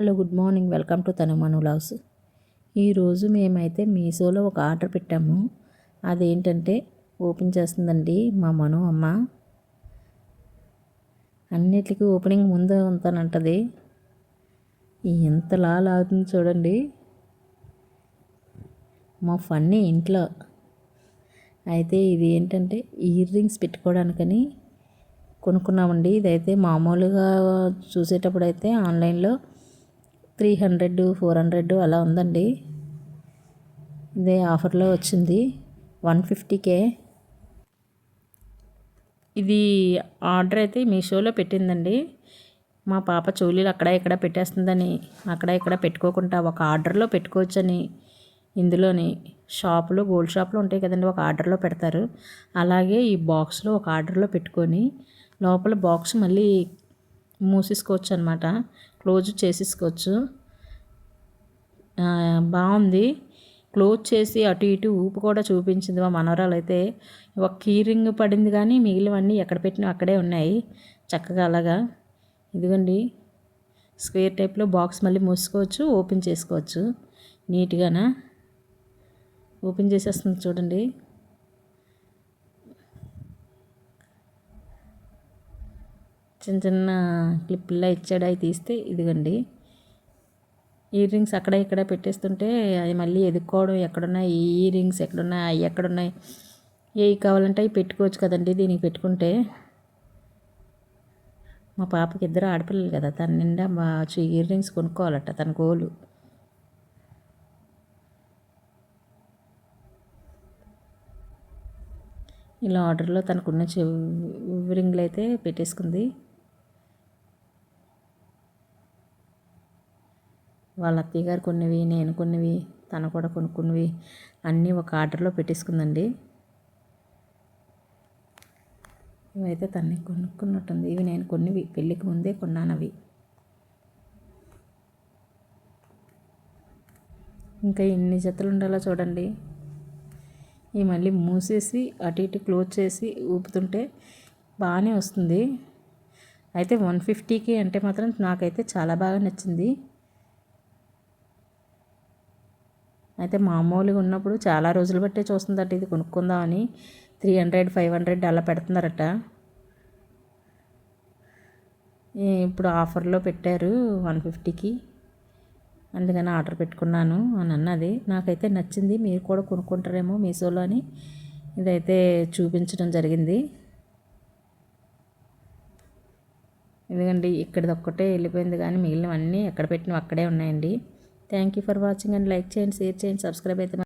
Hello good morning. Welcome to తనుమను లాస్ ఈరోజు మేమైతే మీషోలో ఒక ఆర్డర్ పెట్టాము. అదేంటంటే ఓపెన్ చేస్తుందండి మా మను అమ్మ. అన్నిటికీ ఓపెనింగ్ ముందే ఉంటానంటది. ఎంతలా లాగుతుంది చూడండి. మా ఫన్నీ ఇంట్లో. అయితే ఇది ఏంటంటే ఇయర్ రింగ్స్ పెట్టుకోవడానికని కొనుక్కున్నామండి. ఇదైతే మామూలుగా చూసేటప్పుడు అయితే ఆన్లైన్లో త్రీ హండ్రెడ్ ఫోర్ హండ్రెడ్ అలా ఉందండి. ఇదే ఆఫర్లో వచ్చింది. వన్ ఫిఫ్టీకే ఇది ఆర్డర్ అయితే మీషోలో పెట్టిందండి. మా పాప చోలీలు అక్కడ ఇక్కడ పెట్టేస్తుందని అక్కడ ఇక్కడ పెట్టుకోకుండా ఒక ఆర్డర్లో పెట్టుకోవచ్చని ఇందులోని షాపులు గోల్డ్ షాపులు ఉంటాయి కదండి ఒక ఆర్డర్లో పెడతారు. అలాగే ఈ బాక్స్లో ఒక ఆర్డర్లో పెట్టుకొని లోపల బాక్స్ మళ్ళీ మూసేసుకోవచ్చు అనమాట క్లోజ్ చేసేసుకోవచ్చు. బాగుంది క్లోజ్ చేసి అటు ఇటు ఊపు కూడా చూపించింది మా మనవరాలు అయితే ఒక కీరింగ్ పడింది కానీ మిగిలినవన్నీ ఎక్కడ పెట్టినా అక్కడే ఉన్నాయి. చక్కగా అలాగా. ఇదిగోండి. స్క్వేర్ టైప్లో బాక్స్ మళ్ళీ మూసుకోవచ్చు ఓపెన్ చేసుకోవచ్చు. నీట్గానా? ఓపెన్ చేసేస్తుంది చూడండి. చిన్న చిన్న క్లిప్లా ఇచ్చాడు అవి తీస్తే ఇదిగండి. ఇయర్ రింగ్స్ అక్కడ ఇక్కడ పెట్టేస్తుంటే అది మళ్ళీ ఎదుక్కోవడం ఎక్కడున్నాయి ఈ ఇయర్ రింగ్స్ ఎక్కడున్నాయి అవి ఎక్కడున్నాయి. ఏవి కావాలంటే అవి పెట్టుకోవచ్చు కదండి దీనికి పెట్టుకుంటే. మా పాపకి ఇద్దరు ఆడపిల్లలు కదా తన నిండా మా ఇయర్ రింగ్స్ కొనుక్కోవాలట తన గోలు. ఇలా ఆర్డర్లో తనకున్న చెవి రింగ్లు అయితే పెట్టేసుకుంది. వాళ్ళ అత్తయ్య గారు కొన్నవి నేను కొన్నవి తను కూడా కొనుక్కున్నవి అన్నీ ఒక ఆర్డర్లో పెట్టేసుకుందండి. ఇవైతే తన్ని కొనుక్కున్నట్టుంది. ఇవి నేను కొన్నివి పెళ్ళికి ముందే కొన్నాను అవి ఇంకా ఎన్ని జతలు ఉండాలో చూడండి. ఈ మళ్ళీ మూసేసి అటు ఇటు క్లోజ్ చేసి ఊపుతుంటే బాగానే వస్తుంది. అయితే వన్ ఫిఫ్టీకి అంటే మాత్రం నాకైతే చాలా బాగా నచ్చింది. అయితే మామూలుగా ఉన్నప్పుడు చాలా రోజులు బట్టే చూస్తుందట ఇది కొనుక్కుందామని త్రీ హండ్రెడ్ ఫైవ్ హండ్రెడ్ అలా పెడుతున్నారట. ఇప్పుడు ఆఫర్లో పెట్టారు వన్ ఫిఫ్టీకి. అందుకని ఆర్డర్ పెట్టుకున్నాను అని అన్నది. నాకైతే నచ్చింది మీరు కూడా కొనుక్కుంటారేమో మీషోలో అని ఇదైతే చూపించడం జరిగింది. ఎందుకంటే ఇక్కడిది ఒక్కటే వెళ్ళిపోయింది కానీ మిగిలినవన్నీ ఎక్కడ పెట్టినవి అక్కడే ఉన్నాయండి. Thank you for watching and like చేయండి షేర్ చేయండి సబ్స్క్రైబ్ అయితే